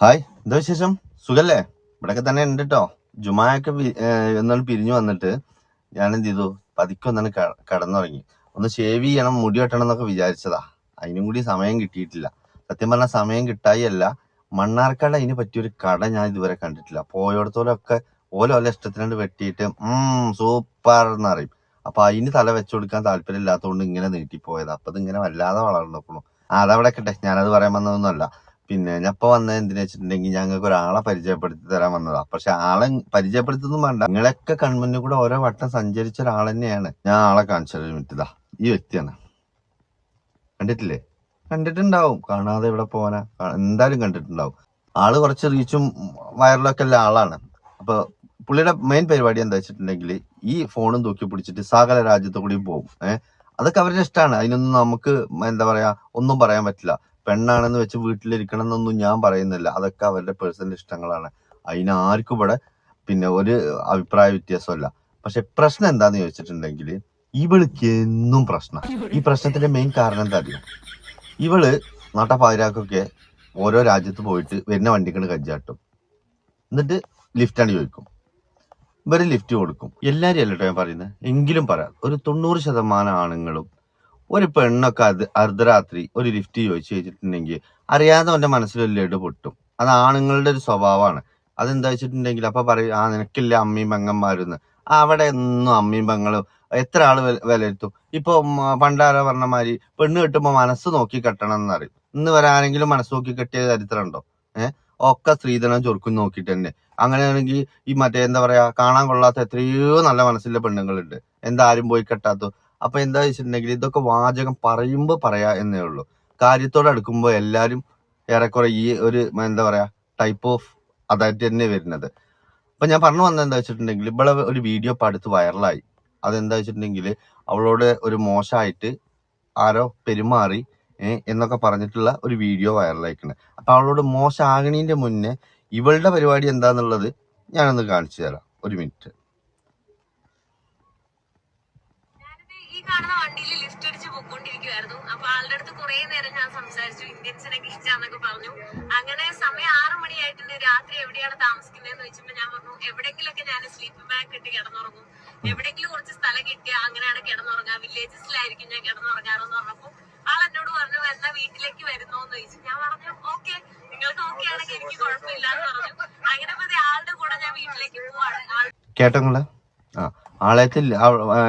Hi എന്താ വിശേഷം? സുഖല്ലേ? ഇവിടെയൊക്കെ തന്നെ ഉണ്ട് കേട്ടോ ജുമായൊക്കെ എന്നാണ് പിരിഞ്ഞു വന്നിട്ട് ഞാൻ എന്ത് ചെയ്തു? പതുക്കെ ഒന്നാണ് കടന്നുറങ്ങി. ഒന്ന് ഷേവ് ചെയ്യണം മുടി വെട്ടണം എന്നൊക്കെ വിചാരിച്ചതാ. അതിനും കൂടി സമയം കിട്ടിയിട്ടില്ല. സത്യം പറഞ്ഞാൽ സമയം കിട്ടായി അല്ല മണ്ണാർക്കാട് അതിന് പറ്റിയൊരു കട ഞാൻ ഇതുവരെ കണ്ടിട്ടില്ല. പോയോടത്തോലൊക്കെ ഓല ഓല ഇഷ്ടത്തിനോട് വെട്ടിയിട്ട് സൂപ്പർ എന്നറിയും അപ്പൊ അതിന് തല വെച്ചു കൊടുക്കാൻ താല്പര്യം ഇല്ലാത്തതുകൊണ്ട് ഇങ്ങനെ നീട്ടിപ്പോയത്. അപ്പൊ ഇങ്ങനെ വല്ലാതെ വളർന്നു ആ അതവിടെ കിട്ടെ ഞാനത് പറയാൻ വന്നതൊന്നുമല്ല. പിന്നെ ഞാൻ ഇപ്പൊ വന്നത് എന്തിനാ വെച്ചിട്ടുണ്ടെങ്കിൽ ഞങ്ങൾക്ക് ഒരാളെ പരിചയപ്പെടുത്തി തരാൻ വന്നതാ. പക്ഷെ ആളെ പരിചയപ്പെടുത്തുന്നു വേണ്ട. നിങ്ങളൊക്കെ കൺമുന്നിൽ കൂടെ ഓരോ വട്ടം സഞ്ചരിച്ച ഒരാൾ തന്നെയാണ് ഞാൻ ആളെ കാണിച്ചത് മിനിറ്റ് ഈ വ്യക്തിയാണ്. കണ്ടിട്ടില്ലേ? കണ്ടിട്ടുണ്ടാവും. കാണാതെ ഇവിടെ പോവാനാ? എന്തായാലും കണ്ടിട്ടുണ്ടാവും. ആൾ കുറച്ച് റീച്ചും വൈറലൊക്കെ ഉള്ള ആളാണ്. അപ്പൊ പുള്ളിയുടെ മെയിൻ പരിപാടി എന്താ വെച്ചിട്ടുണ്ടെങ്കിൽ ഈ ഫോണും തൂക്കി പിടിച്ചിട്ട് സകല രാജ്യത്തു പോകും ഏഹ് അതൊക്കെ അവരുടെ ഇഷ്ടമാണ് അതിനൊന്നും നമുക്ക് എന്താ പറയാ ഒന്നും പറയാൻ പറ്റില്ല. പെണ്ണാണെന്ന് വെച്ച് വീട്ടിലിരിക്കണം എന്നൊന്നും ഞാൻ പറയുന്നില്ല. അതൊക്കെ അവരുടെ പേഴ്സണൽ ഇഷ്ടങ്ങളാണ്. അതിന് ആർക്കും ഇവിടെ പിന്നെ ഒരു അഭിപ്രായ വ്യത്യാസമല്ല പക്ഷെ പ്രശ്നം എന്താന്ന് ചോദിച്ചിട്ടുണ്ടെങ്കിൽ ഇവൾക്ക് എന്നും പ്രശ്നം. ഈ പ്രശ്നത്തിന്റെ മെയിൻ കാരണം എന്താ അറിയാം? ഇവൾ നാട്ടപ്പാതിരാക്കൊക്കെ ഓരോ രാജ്യത്ത് പോയിട്ട് വരുന്ന വണ്ടിക്കണ്ട് കജ്ജാട്ടും എന്നിട്ട് ലിഫ്റ്റാണ് ചോദിക്കും. ഇവർ ലിഫ്റ്റ് കൊടുക്കും. എല്ലാരും അല്ലട്ടോ ഞാൻ പറയുന്നത് എങ്കിലും പറയാം. ഒരു തൊണ്ണൂറ് ശതമാനം ആണുങ്ങളും ഒരു പെണ്ണൊക്കെ അത് അർദ്ധരാത്രി ഒരു ലിഫ്റ്റ് ചോദിച്ചു വെച്ചിട്ടുണ്ടെങ്കിൽ അറിയാതെ അവന്റെ മനസ്സിലൊരു ലഡു പൊട്ടും. അത് ആണുങ്ങളുടെ ഒരു സ്വഭാവമാണ്. അതെന്താ വെച്ചിട്ടുണ്ടെങ്കിൽ അപ്പൊ പറയും ആ നിനക്കില്ല അമ്മയും പെങ്ങന്മാരെന്ന്. അവിടെ ഒന്നും അമ്മയും പെങ്ങളും എത്ര ആൾ വില- വിലയിരുത്തും? ഇപ്പൊ പണ്ടാരോ പറഞ്ഞ മാതിരി പെണ്ണ് കെട്ടുമ്പോ മനസ്സ് നോക്കി കെട്ടണം എന്നറിയും ഇന്ന് വരെ ആരെങ്കിലും മനസ്സ് നോക്കി കെട്ടിയ ചരിത്രം ഉണ്ടോ? ഏഹ് ഒക്കെ സ്ത്രീധനം ചൊറുക്കും നോക്കിയിട്ട് തന്നെ. അങ്ങനെയാണെങ്കിൽ ഈ മറ്റേ എന്താ പറയാ കാണാൻ കൊള്ളാത്ത എത്രയോ നല്ല മനസ്സിലെ പെണ്ണുങ്ങളുണ്ട്. എന്താരും പോയി കെട്ടാത്തു അപ്പൊ എന്താ വെച്ചിട്ടുണ്ടെങ്കിൽ ഇതൊക്കെ വാചകം പറയുമ്പോ പറയാ എന്നേ ഉള്ളൂ. കാര്യത്തോടെ അടുക്കുമ്പോൾ എല്ലാരും ഏറെക്കുറെ ഈ ഒരു എന്താ പറയാ ടൈപ്പ് ഓഫ് അതായിട്ട് തന്നെ വരുന്നത്. അപ്പൊ ഞാൻ പറഞ്ഞു വന്നത് എന്താ വെച്ചിട്ടുണ്ടെങ്കിൽ ഇവിടെ ഒരു വീഡിയോ ഇപ്പൊ അടുത്ത് വൈറലായി അതെന്താ വെച്ചിട്ടുണ്ടെങ്കിൽ അവളോട് ഒരു മോശമായിട്ട് ആരോ പെരുമാറി എന്നൊക്കെ പറഞ്ഞിട്ടുള്ള ഒരു വീഡിയോ വൈറലായിക്കുന്നത് അപ്പൊ അവളോട് മോശമാകണീന്റെ മുന്നേ ഇവളുടെ പരിപാടി എന്താന്നുള്ളത് ഞാനൊന്ന് കാണിച്ചു തരാം. ഒരു മിനിറ്റ് ഞാനിത് ഈ കാണുന്ന വണ്ടിയിൽ ലിഫ്റ്റ് അടിച്ച് പൊക്കോണ്ടിരിക്കുവായിരുന്നു. അപ്പൊ ആളുടെ അടുത്ത് കുറെ നേരം ഞാൻ സംസാരിച്ചു. ഇന്ത്യൻസിനെ ഇഷ്ടമാന്നൊക്കെ പറഞ്ഞു. അങ്ങനെ സമയം ആറു മണിയായിട്ടുണ്ട്. രാത്രി എവിടെയാണ് താമസിക്കുന്നതെന്ന് വെച്ചപ്പോ ഞാൻ പറഞ്ഞു എവിടെങ്കിലൊക്കെ ഞാൻ സ്ലീപ്പിംഗ് ബാഗ് ഇട്ട് കിടന്നുറങ്ങും. എവിടെങ്കിലും കുറച്ച് സ്ഥലം കിട്ടിയാ അങ്ങനെയാണ് കിടന്നുറങ്ങാ. വില്ലേജസിലായിരിക്കും ഞാൻ കിടന്നുറങ്ങാറെന്ന് പറഞ്ഞപ്പോ ആൾ എന്നോട് പറഞ്ഞു എന്നാ വീട്ടിലേക്ക് വരുന്നോന്ന് ചോദിച്ചു. ഞാൻ പറഞ്ഞു ഓക്കെ. നിങ്ങൾക്ക് ഓക്കെ ആണെങ്കിൽ എനിക്ക് കുഴപ്പമില്ല എന്ന് പറഞ്ഞു. അങ്ങനെ ആളുടെ കൂടെ ഞാൻ വീട്ടിലേക്ക് പോവാണ്. കേട്ടോ ആളയത്തിൽ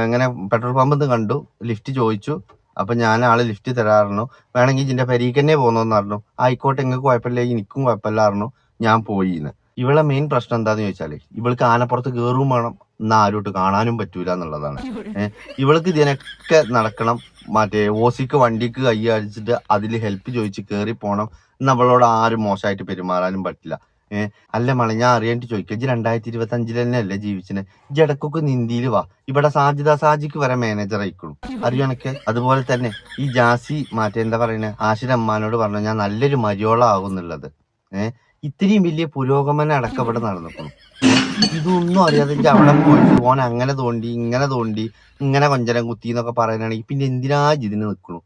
എങ്ങനെ പെട്രോൾ പമ്പ് കണ്ടു. ലിഫ്റ്റ് ചോദിച്ചു. അപ്പൊ ഞാൻ ആൾ ലിഫ്റ്റ് തരാറുന്നു. വേണമെങ്കിൽ ഇതിന്റെ പരീക്കന്നെ തന്നെ പോന്നോന്ന് പറഞ്ഞു. ആയിക്കോട്ടെ നിങ്ങൾക്ക് കുഴപ്പമില്ല എനിക്കും കുഴപ്പമില്ലായിരുന്നു ഞാൻ പോയിന്ന്. ഇവളെ മെയിൻ പ്രശ്നം എന്താന്ന് ചോദിച്ചാൽ ഇവൾക്ക് ആനപ്പുറത്ത് കയറും വേണം. എന്നാ ആരോട്ട് കാണാനും പറ്റൂല എന്നുള്ളതാണ്. ഇവൾക്ക് ഇതിനൊക്കെ നടക്കണം. മറ്റേ ഓസിക്ക് വണ്ടിക്ക് കൈ അടിച്ചിട്ട് അതിൽ ഹെൽപ്പ് ചോദിച്ച് കയറി പോണം. എന്ന് അവളോട് ആരും മോശമായിട്ട് പെരുമാറാനും പറ്റില്ല. ഏഹ് അല്ല മളെ ഞാൻ അറിയാണ്ട് ചോദിക്കാം. ഇജ്ജ് രണ്ടായിരത്തി ഇരുപത്തി അഞ്ചിൽ തന്നെ അല്ലേ ജീവിച്ചിന് ഇടക്കൊക്കെ നിന്ദിയിൽ വാ. ഇവിടെ സാജിദ സാജിക്ക് വരെ മാനേജർ ആയിക്കോളും. അറിയണക്ക് അതുപോലെ തന്നെ ഈ ജാസി മാറ്റേ എന്താ പറയുന്നത് ആശിരമ്മാനോട് പറഞ്ഞു ഞാൻ നല്ലൊരു മര്യോളാകുന്നുള്ളത് ഏഹ് ഇത്രയും വലിയ പുരോഗമനം അടക്കം ഇവിടെ നടന്നിരിക്കുന്നു. ഇതൊന്നും അറിയാതെ ഇജ്ജ് അവിടെ പോയിട്ട് ഓൻ അങ്ങനെ തോണ്ടി ഇങ്ങനെ തോണ്ടി ഇങ്ങനെ കൊഞ്ചരം കുത്തി എന്നൊക്കെ പറയാനാണെങ്കിൽ പിന്നെ എന്തിനാ ഇജ്ജ് ഇതിന് നിൽക്കണു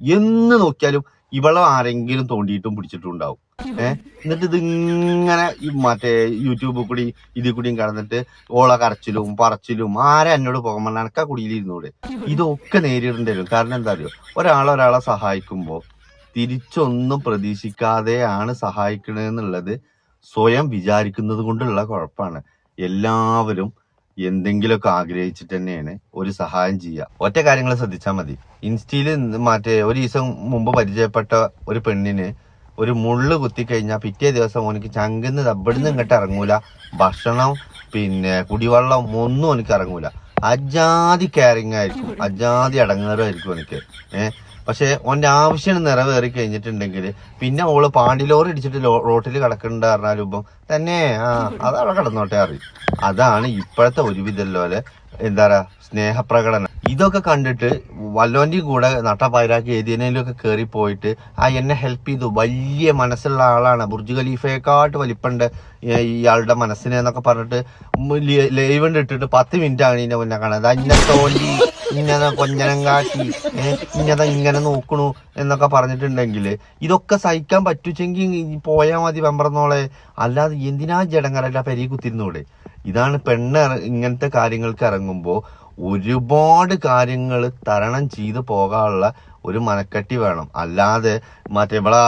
എന്ന് നോക്കിയാലും ഇവളെ ആരെങ്കിലും തോണ്ടിയിട്ടും പിടിച്ചിട്ടും ഉണ്ടാവും ഏഹ് എന്നിട്ട് ഇതിങ്ങനെ ഈ മറ്റേ യൂട്യൂബിൽ കൂടി ഇതിൽ കൂടിയും കടന്നിട്ട് ഓള കരച്ചിലും പറച്ചിലും ആരെ എന്നോട് പോകാൻ അനക്ക കുടിയിലിരുന്നൂടെ. ഇതൊക്കെ നേരിടേണ്ടി വരും. കാരണം എന്താ അറിയോ? ഒരാൾ ഒരാളെ സഹായിക്കുമ്പോൾ തിരിച്ചൊന്നും പ്രതീക്ഷിക്കാതെയാണ് സഹായിക്കണെന്നുള്ളത് സ്വയം വിചാരിക്കുന്നത് കൊണ്ടുള്ള കുഴപ്പമാണ്. എല്ലാവരും എന്തെങ്കിലുമൊക്കെ ആഗ്രഹിച്ചിട്ട് തന്നെയാണ് ഒരു സഹായം ചെയ്യുക ഒറ്റ കാര്യങ്ങൾ ശ്രദ്ധിച്ചാൽ മതി. ഇൻസ്റ്റയിൽ മറ്റേ ഒരു ദിവസം മുമ്പ് പരിചയപ്പെട്ട ഒരു പെണ്ണിന് ഒരു മുള്ള് കുത്തിക്കഴിഞ്ഞാൽ പിറ്റേ ദിവസം ഓനിക്ക് ചങ്കിന്ന് ഇവിടുന്ന് ഇങ്ങോട്ട് ഇറങ്ങൂല. ഭക്ഷണം പിന്നെ കുടിവെള്ളം ഒന്നും എനിക്ക് ഇറങ്ങൂല. അജാതി കെയറിങ് ആയിരിക്കും. അജാതി അടങ്ങാറായിരിക്കും എനിക്ക് ഏഹ് പക്ഷെ ഓന്റെ ആവശ്യം നിറവേറി കഴിഞ്ഞിട്ടുണ്ടെങ്കിൽ പിന്നെ ഓൾ പാണ്ടിലോറി ഇടിച്ചിട്ട് റോട്ടിൽ കിടക്കുന്നുണ്ട് പറഞ്ഞാലും ഇപ്പം തന്നെ. ആ അതവിടെ കിടന്നോട്ടെ അറിയും. അതാണ് ഇപ്പോഴത്തെ ഒരുവിധല്ലോലെ എന്താ പറയാ സ്നേഹപ്രകടനം. ഇതൊക്കെ കണ്ടിട്ട് വല്ലോന്റെ കൂടെ നട്ടപ്പായരാക്കി ഏതിനേലും ഒക്കെ കയറി പോയിട്ട് ആ എന്നെ ഹെൽപ്പ് ചെയ്തു. വലിയ മനസ്സുള്ള ആളാണ്. ബുർജ് ഖലീഫയെക്കാട്ട് വലിപ്പണ്ട് ഇയാളുടെ മനസ്സിനെ എന്നൊക്കെ പറഞ്ഞിട്ട് ലൈവ് ഇട്ടിട്ട് പത്ത് മിനിറ്റ് ആണ് ഇതിന്റെ മുന്നേ കാണാൻ അന്നെ തോണ്ടി ഇങ്ങനെ കൊഞ്ഞനം കാട്ടി ഇങ്ങനെ ഇങ്ങനെ നോക്കണു എന്നൊക്കെ പറഞ്ഞിട്ടുണ്ടെങ്കിൽ ഇതൊക്കെ സഹിക്കാൻ പറ്റുച്ചെങ്കിൽ പോയാൽ മതി വെമ്പറന്നോളെ അല്ലാതെ എന്തിനാ ജടങ്ങളല്ല പെരി കുത്തിരുന്നൂടെ ഇതാണ് പെണ്ണ് ഇങ്ങനത്തെ കാര്യങ്ങൾക്ക് ഇറങ്ങുമ്പോൾ ഒരുപാട് കാര്യങ്ങൾ തരണം ചെയ്ത് പോകാനുള്ള ഒരു മനക്കെട്ടി വേണം. അല്ലാതെ മറ്റേ ഇവിടെ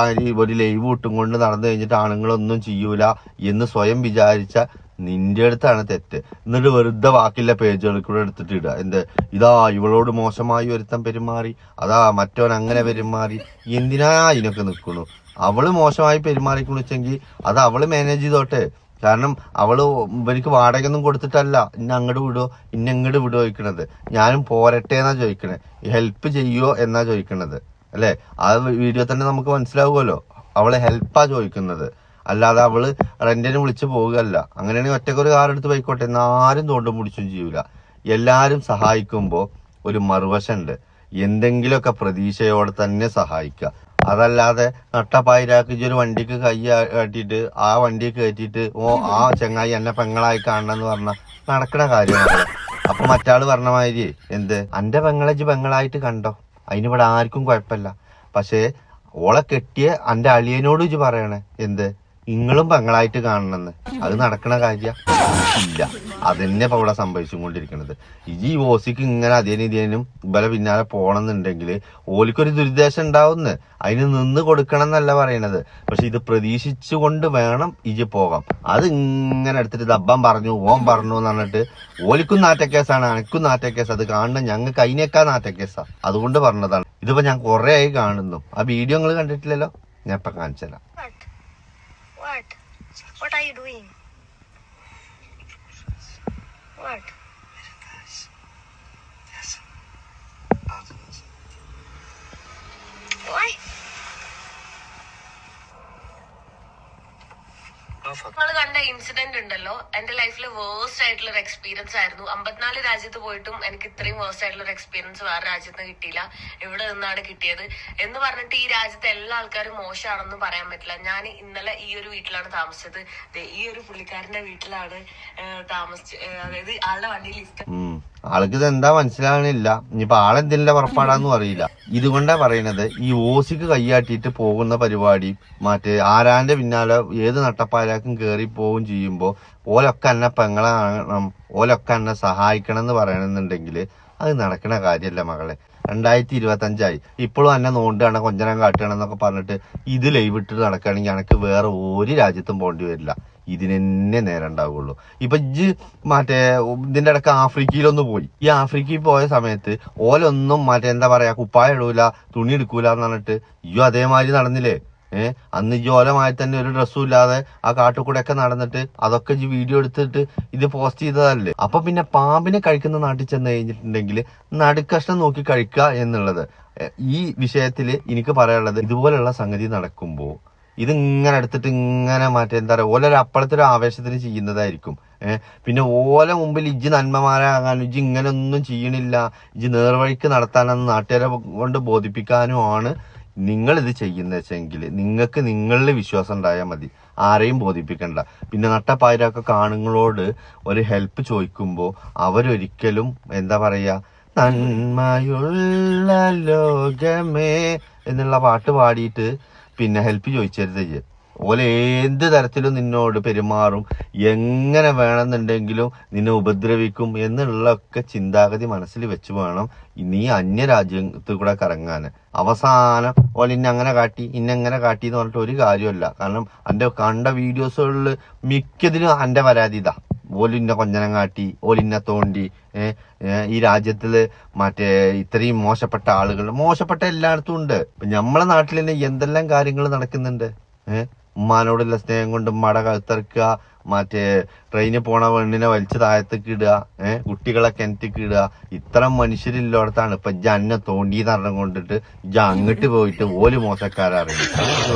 ഒരു ലൈവ് ഇട്ടും കൊണ്ട് നടന്നു കഴിഞ്ഞിട്ട് ആണുങ്ങളൊന്നും ചെയ്യൂല എന്ന് സ്വയം വിചാരിച്ച നിന്റെ അടുത്താണ് തെറ്റ്. എന്നിട്ട് വെറുതെ വാക്കില്ല പേജുകൾ കൂടെ എടുത്തിട്ട് ഇടുക. എന്ത്? ഇതാ ഇവളോട് മോശമായി ഒരുത്തൻ പെരുമാറി. അതാ മറ്റവൻ അങ്ങനെ പെരുമാറി. എന്തിനാ ഇതിനൊക്കെ നിൽക്കുന്നു? അവൾ മോശമായി പെരുമാറിക്കണു വെച്ചെങ്കിൽ അത് അവൾ മാനേജ് ചെയ്തോട്ടെ. കാരണം അവൾ ഇവർക്ക് വാടകയൊന്നും കൊടുത്തിട്ടല്ല. ഇന്ന അങ്ങോട്ട് വിടുവോ ഇന്ന ഇങ്ങോട്ട് വിടുവോ ചോദിക്കണത്. ഞാനും പോരട്ടെ എന്നാ ചോദിക്കണേ. ഹെൽപ്പ് ചെയ്യുവോ എന്നാ ചോദിക്കണത്. അല്ലെ? ആ വീഡിയോ തന്നെ നമുക്ക് മനസ്സിലാവുമല്ലോ. അവളെ ഹെൽപ്പാ ചോദിക്കുന്നത്. അല്ലാതെ അവൾ റെന്റിന് വിളിച്ച് പോവുകയല്ല. അങ്ങനെയാണെങ്കിൽ ഒറ്റക്കൊരു കാർ എടുത്ത് പോയിക്കോട്ടെ. എന്ന് ആരും തോണ്ടും പിടിച്ചും ചെയ്യൂല. എല്ലാരും സഹായിക്കുമ്പോ ഒരു മറുവശമുണ്ട് എന്തെങ്കിലുമൊക്കെ പ്രതീക്ഷയോടെ തന്നെ സഹായിക്കുക. അതല്ലാതെ നട്ടപ്പായിരാക്കി ഒരു വണ്ടിക്ക് കൈ കാട്ടിയിട്ട് ആ വണ്ടി കയറ്റിയിട്ട് ഓ ആ ചങ്ങായി എന്നെ പെങ്ങളായി കാണണമെന്ന് പറഞ്ഞ നടക്കണ കാര്യമാണ് അപ്പൊ മറ്റാൾ പറഞ്ഞ മാതിരി എന്ത്? എന്റെ പെങ്ങളെ ഇജ്ജ് പെങ്ങളായിട്ട് കണ്ടോ? അതിനിവിടെ ആർക്കും കുഴപ്പമില്ല. പക്ഷേ ഓളെ കെട്ടിയ എന്റെ അളിയനോട് ഇജ്ജ് പറയണേ എന്ത്? നിങ്ങളും പെങ്ങളായിട്ട് കാണണമെന്ന്. അത് നടക്കണ കാര്യ ഇല്ല. അതന്നെ ഇപ്പൊ ഇവിടെ സംഭവിച്ചുകൊണ്ടിരിക്കുന്നത് ഈ ഓസിക്ക് ഇങ്ങനെ അതേനും ഇതേനും ഇവലെ പിന്നാലെ പോണെന്നുണ്ടെങ്കിൽ ഓലിക്കൊരു ദുരുദ്ദേശം ഉണ്ടാവും അതിന് നിന്ന് കൊടുക്കണം എന്നല്ല പറയണത്. പക്ഷെ ഇത് പ്രതീക്ഷിച്ചുകൊണ്ട് വേണം ഇജി പോകാം. അത് ഇങ്ങനെ എടുത്തിട്ട് ദബ്ബം പറഞ്ഞു ഓൻ പറഞ്ഞു എന്ന് പറഞ്ഞിട്ട് ഓലിക്കും നാറ്റക്കേസാണ് അനക്കും നാറ്റക്കേസ്. അത് കാണണം. ഞങ്ങൾക്ക് അതിനേക്കാ നാറ്റക്കേസാ. അതുകൊണ്ട് പറഞ്ഞതാണ്. ഇതിപ്പോ ഞാൻ കുറെ ആയി കാണുന്നു. ആ വീഡിയോ നിങ്ങൾ കണ്ടിട്ടില്ലല്ലോ? ഞാൻ ഇപ്പൊ? What? What are you doing? What? നിങ്ങൾ കണ്ട ഇൻസിഡന്റ് ഉണ്ടല്ലോ. എന്റെ ലൈഫിൽ വേഴ്സ്റ്റ് ആയിട്ടുള്ള ഒരു എക്സ്പീരിയൻസ് ആയിരുന്നു. അമ്പത്തിനാല് രാജ്യത്ത് പോയിട്ടും എനിക്ക് ഇത്രയും വേഴ്സ്റ്റ് ആയിട്ടുള്ള ഒരു എക്സ്പീരിയൻസ് വേറെ രാജ്യത്ത് നിന്ന് കിട്ടിയില്ല. ഇവിടെ നിന്നാണ് കിട്ടിയത്? എന്ന് പറഞ്ഞിട്ട് ഈ രാജ്യത്തെ എല്ലാ ആൾക്കാരും മോശമാണെന്ന് പറയാൻ പറ്റില്ല. ഞാൻ ഇന്നലെ ഈ ഒരു വീട്ടിലാണ് താമസിച്ചത്. ഈ ഒരു പുള്ളിക്കാരന്റെ വീട്ടിലാണ് താമസിച്ച് അതായത് ആളുടെ വണ്ടിയിൽ ഉം. ആൾക്ക് ഇത് എന്താ മനസ്സിലാകണില്ല ഇനിയിപ്പൊ ആളെന്തിന്റെ പുറപ്പാടാന്നും അറിയില്ല. ഇതുകൊണ്ടാ പറയുന്നത് ഈ ഓസിക്ക് കൈയാട്ടിയിട്ട് പോകുന്ന പരിപാടി മറ്റേ ആരാന്റെ പിന്നാലെ ഏത് നട്ടപ്പാലാക്കും കേറി പോവും ചെയ്യുമ്പോ ഓലൊക്കെ എന്നെ പെങ്ങളെ ഓലൊക്കെ എന്നെ സഹായിക്കണം എന്ന് പറയണമെന്നുണ്ടെങ്കിൽ അത് നടക്കണ കാര്യമല്ല മകളെ. രണ്ടായിരത്തി ഇരുപത്തി അഞ്ചായി ഇപ്പോഴും എന്നെ നോണ്ടാണ് കൊഞ്ചനം കാട്ടണം എന്നൊക്കെ പറഞ്ഞിട്ട് ഇത് ലൈവ് ഇട്ടിട്ട് നടക്കുകയാണെങ്കിൽ എനിക്ക് വേറെ ഒരു രാജ്യത്തും പോകേണ്ടി വരില്ല. ഇതിനെന്നെ നേരം ഉണ്ടാവുള്ളൂ ഇപ്പൊ ഇജ് മറ്റേ ഇതിന്റെ ഇടയ്ക്ക് ആഫ്രിക്കയിലൊന്ന് പോയി. ഈ ആഫ്രിക്കയിൽ പോയ സമയത്ത് ഓലൊന്നും മറ്റേ എന്താ പറയാ കുപ്പായ ഇടൂല തുണി എടുക്കൂല എന്ന് പറഞ്ഞിട്ട് ഇയ്യോ അതേമാതിരി നടന്നില്ലേ? ഏഹ് അന്ന് ജോലമായി തന്നെ ഒരു ഡ്രസ്സും ഇല്ലാതെ ആ കാട്ടുകൂടെ ഒക്കെ നടന്നിട്ട് അതൊക്കെ വീഡിയോ എടുത്തിട്ട് ഇത് പോസ്റ്റ് ചെയ്തതല്ലേ? അപ്പൊ പിന്നെ പാമ്പിനെ കഴിക്കുന്ന നാട്ടിൽ ചെന്ന് കഴിഞ്ഞിട്ടുണ്ടെങ്കിൽ നടുക്കഷ്ണം നോക്കി കഴിക്കുക എന്നുള്ളത്. ഈ വിഷയത്തിൽ എനിക്ക് പറയാനുള്ളത് ഇതുപോലെയുള്ള സംഗതി നടക്കുമ്പോൾ ഇത് ഇങ്ങനെ എടുത്തിട്ട് ഇങ്ങനെ മാറ്റി എന്താ പറയുക ഓല ഒരു ആവേശത്തിന് ചെയ്യുന്നതായിരിക്കും. പിന്നെ ഓല മുമ്പിൽ ഇജ്ജ് നന്മമാരാകാനും ഇജ്ജ് ഇങ്ങനെ ഒന്നും ചെയ്യണില്ല ഇജ്ജ് നേർവഴിക്ക് നടത്താനെന്ന് നാട്ടുകാരെ കൊണ്ട് ബോധിപ്പിക്കാനുമാണ് നിങ്ങൾ ഇത് ചെയ്യുന്ന വെച്ചെങ്കിൽ നിങ്ങൾക്ക് നിങ്ങളിൽ വിശ്വാസം ഉണ്ടായാൽ മതി. ആരെയും ബോധിപ്പിക്കണ്ട. പിന്നെ നട്ടപ്പായരൊക്കെ കാണുങ്ങളോട് ഒരു ഹെൽപ്പ് ചോദിക്കുമ്പോൾ അവരൊരിക്കലും എന്താ പറയുക നന്മയുള്ള ലോകമേ എന്നുള്ള പാട്ട് പാടിയിട്ട് പിന്നെ ഹെൽപ്പ് ചോദിച്ചരുത് ചെയ്യാൻ ഓല ഏത് തരത്തിലും നിന്നോട് പെരുമാറും. എങ്ങനെ വേണമെന്നുണ്ടെങ്കിലും നിന്നെ ഉപദ്രവിക്കും എന്നുള്ളൊക്കെ ചിന്താഗതി മനസ്സിൽ വെച്ച് വേണം നീ അന്യ രാജ്യത്ത് കൂടെ കറങ്ങാൻ. അവസാനം ഓല ഇന്നെ അങ്ങനെ കാട്ടി ഇന്നെ അങ്ങനെ കാട്ടി എന്ന് പറഞ്ഞിട്ട് ഒരു കാര്യമല്ല കാരണം എന്റെ കണ്ട വീഡിയോസുകളിൽ മിക്കതിലും എന്റെ പരാതി ഇതാ ഓലിന്നെ കൊഞ്ഞനം കാട്ടി ഓലിന്നെ തോണ്ടി ഈ രാജ്യത്തിൽ മറ്റേ ഇത്രയും മോശപ്പെട്ട ആളുകൾ മോശപ്പെട്ട എല്ലായിടത്തും ഉണ്ട്. നമ്മളെ നാട്ടിൽ തന്നെ എന്തെല്ലാം കാര്യങ്ങൾ നടക്കുന്നുണ്ട്? ഏഹ് ഉമ്മാനോടുള്ള സ്നേഹം കൊണ്ട് മട കഴുത്തിറക്കുക മറ്റേ ട്രെയിനിൽ പോണ പെണ്ണിനെ വലിച്ച് താഴത്തേക്ക് ഇടുക ഏഹ് കുട്ടികളെ കിണറ്റിക്ക് ഇടുക. ഇത്തരം മനുഷ്യരില്ലോടത്താണ് ഇപ്പൊ ജന്നെ തോണ്ടി എന്ന് കൊണ്ടിട്ട് ഇജ അങ്ങോട്ട് പോയിട്ട് ഓൽ മോശക്കാരറിയും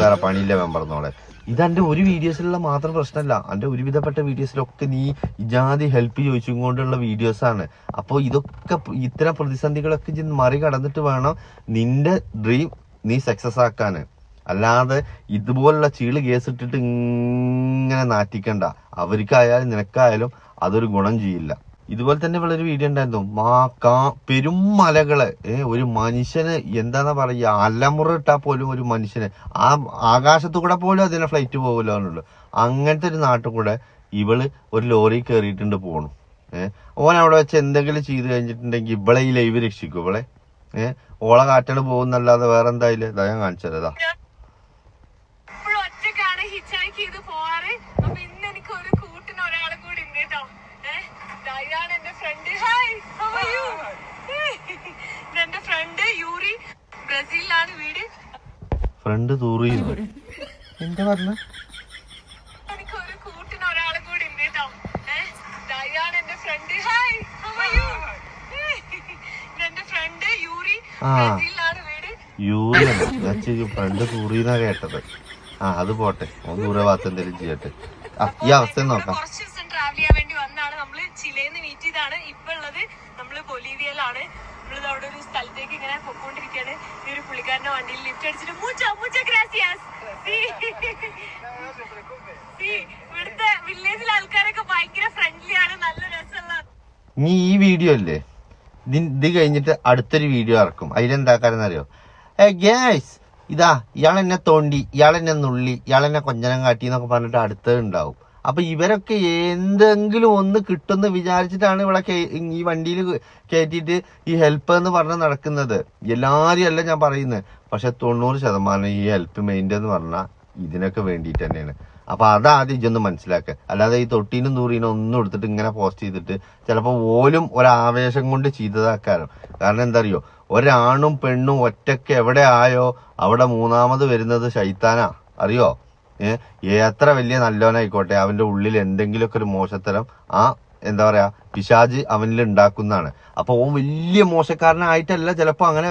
വേറെ പണിയില്ല മെമ്പർന്നോളെ ഇതെന്റെ ഒരു വീഡിയോസിലുള്ള മാത്രം പ്രശ്നമല്ല. എന്റെ ഒരുവിധപ്പെട്ട വീഡിയോസിലൊക്കെ നീ ഇജാതി ഹെൽപ്പ് ചോദിച്ചും കൊണ്ടുള്ള വീഡിയോസ് ആണ് അപ്പോൾ ഇതൊക്കെ ഇത്തരം പ്രതിസന്ധികളൊക്കെ മറികടന്നിട്ട് വേണം നിന്റെ ഡ്രീം നീ സക്സസ് ആക്കാൻ അല്ലാതെ ഇതുപോലുള്ള ചീൾ കേസ് ഇട്ടിട്ട് ഇങ്ങനെ നാറ്റിക്കണ്ട. അവർക്കായാലും നിനക്കായാലും അതൊരു ഗുണം ചെയ്യില്ല. ഇതുപോലെ തന്നെ ഒരു വീഡിയോ ഉണ്ടായിരുന്നു. മാ കാ പെരുമലകൾ ഏ ഒരു മനുഷ്യന് എന്താന്നാ പറയുക അലമുറ ഇട്ടാ പോലും ഒരു മനുഷ്യന്. ആ ആകാശത്തു കൂടെ പോലും അതിനെ ഫ്ലൈറ്റ് പോകുമല്ലോ എന്നുള്ളു. അങ്ങനത്തെ ഒരു നാട്ടിൽ കൂടെ ഇവൾ ഒരു ലോറി കയറിയിട്ടുണ്ട് പോണു. ഏഹ് ഓൻ അവിടെ വെച്ച് എന്തെങ്കിലും ചെയ്തു കഴിഞ്ഞിട്ടുണ്ടെങ്കിൽ ഇവളെ ഈ ലൈവ് രക്ഷിക്കും ഇവളെ. ഏഹ് ഓളെ കാറ്റാണ് പോകുന്നല്ലാതെ വേറെ എന്തായാലും ഞാൻ കാണിച്ചത് ഇതാ എപ്പോഴും ഒറ്റക്കാണ് ഹിച്ചാക്ക് ചെയ്ത് പോവാറ് അപ്പൊ ഇന്ന് എനിക്ക് ഒരു കൂട്ടിന് ഒരാളും കൂടി ഉണ്ട് കേട്ടോ ഏഹ് ഇതാണ് എന്റെ ഫ്രണ്ട് ഹായ് എന്റെ ഫ്രണ്ട് യൂറി ബ്രസീലിലാണ് വീട്. ഫ്രണ്ട് തൂറിയുന്നു എന്താ പറഞ്ഞ? ഫ്രണ്ട്. ആ. യൂറിയാണ് തൂറിന്നാ കേട്ടത്. ആ അത് പോട്ടെ ഓൻ ദൂരെ ഭാഗത്ത് എന്തെങ്കിലും ചെയ്യട്ടെ. ആ ഈ അവസ്ഥ നോക്കാം. കുറച്ച് ദിവസം ട്രാവൽ ചെയ്യാൻ വേണ്ടി വന്നാണ് നമ്മൾ ചിലേന്ന് മീറ്റ് ചെയ്താണ് ഇപ്പൊ ഉള്ളത് നമ്മൾ ബൊലീവിയയിലാണ്. നമ്മളിത് അവിടെ ഒരു സ്ഥലത്തേക്ക് ഇങ്ങനെ പൊക്കോണ്ടിരിക്കാണ് ഈ ഒരു പുള്ളിക്കാരന്റെ വണ്ടിയിൽ ലിഫ്റ്റ് അടിച്ചിട്ട് മൂച്ച മൂച്ച ഗ്രാസിയാസ് ഇവിടുത്തെ വില്ലേജിലെ ആൾക്കാരൊക്കെ ഭയങ്കര ഫ്രണ്ട്ലി ആണ്. നല്ല രസമുള്ള നീ ഈ വീഡിയോ അല്ലേ? ഇത് ഇത് കഴിഞ്ഞിട്ട് അടുത്തൊരു വീഡിയോ ഇറക്കും. അതിലെന്താക്കാരെന്നറിയോ? ഏ ഗ്യാസ് ഇതാ ഇയാൾ എന്നെ തോണ്ടി ഇയാൾ എന്നെ നുള്ളി ഇയാൾ എന്നെ കൊഞ്ഞനം കാട്ടി എന്നൊക്കെ പറഞ്ഞിട്ട് അടുത്തത് ഉണ്ടാവും. അപ്പൊ ഇവരൊക്കെ എന്തെങ്കിലും ഒന്ന് കിട്ടുമെന്ന് വിചാരിച്ചിട്ടാണ് ഇവിടെ ഈ വണ്ടിയിൽ കയറ്റിയിട്ട് ഈ ഹെൽപ്പ് എന്ന് പറഞ്ഞ് നടക്കുന്നത്. എല്ലാരും അല്ല ഞാൻ പറയുന്നത് പക്ഷെ തൊണ്ണൂറ് ശതമാനം ഈ ഹെൽപ്പ് മെയിന്റെ എന്ന് പറഞ്ഞാൽ ഇതിനൊക്കെ വേണ്ടിയിട്ട് തന്നെയാണ്. അപ്പൊ അതാദ്യം ഇജൊന്ന് മനസ്സിലാക്കുക അല്ലാതെ ഈ തൊട്ടീനും തൂറീനും ഒന്നും എടുത്തിട്ട് ഇങ്ങനെ പോസ്റ്റ് ചെയ്തിട്ട് ചിലപ്പോൾ ഓലും ഒരാവേശം കൊണ്ട് ചെയ്തതാക്കാരം കാരണം എന്താ അറിയോ ഒരാണും പെണ്ണും ഒറ്റയ്ക്ക് എവിടെ ആയോ അവിടെ മൂന്നാമത് വരുന്നത് ശൈത്താനാ. അറിയോ? എത്ര വലിയ നല്ലവനായിക്കോട്ടെ അവന്റെ ഉള്ളിൽ എന്തെങ്കിലുമൊക്കെ ഒരു മോശത്തരം ആ എന്താ പറയാ പിശാജ് അവനിൽ ഉണ്ടാക്കുന്നതാണ്. അപ്പൊ ഓൻ വലിയ മോശക്കാരനായിട്ടല്ല ചിലപ്പോ അങ്ങനെ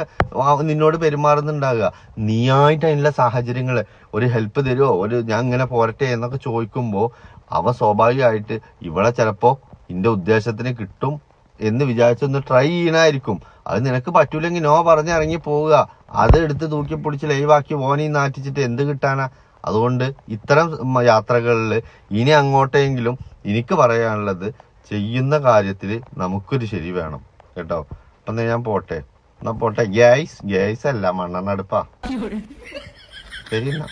നിന്നോട് പെരുമാറുന്നുണ്ടാകുക നീയായിട്ട് അതിനുള്ള സാഹചര്യങ്ങൾ ഒരു ഹെൽപ്പ് തരുമോ ഒരു ഞാൻ ഇങ്ങനെ പോരട്ടെ എന്നൊക്കെ ചോദിക്കുമ്പോ അവ സ്വാഭാവികമായിട്ട് ഇവളെ ചിലപ്പോ ഇന്റെ ഉദ്ദേശത്തിന് കിട്ടും എന്ന് വിചാരിച്ചൊന്ന് ട്രൈ ചെയ്യണായിരിക്കും. അത് നിനക്ക് പറ്റൂലെങ്കിൽ നോ പറഞ്ഞിറങ്ങി പോവുക. അത് എടുത്ത് തൂക്കി പൊടിച്ച് ലൈവാക്കി ഓനീ നാറ്റിച്ചിട്ട് എന്ത് കിട്ടാനാ? അതുകൊണ്ട് ഇത്തരം യാത്രകളിൽ ഇനി അങ്ങോട്ടെങ്കിലും എനിക്ക് പറയാനുള്ളത് ചെയ്യുന്ന കാര്യത്തിൽ നമുക്കൊരു ശരി വേണം. കേട്ടോ? അപ്പം ഞാൻ പോട്ടെ. എന്നാ പോട്ടെ. ഗ്യാസ് ഗ്യാസ് അല്ല മണ്ണെണ്ണ അടുപ്പാ ശരി എന്നാ.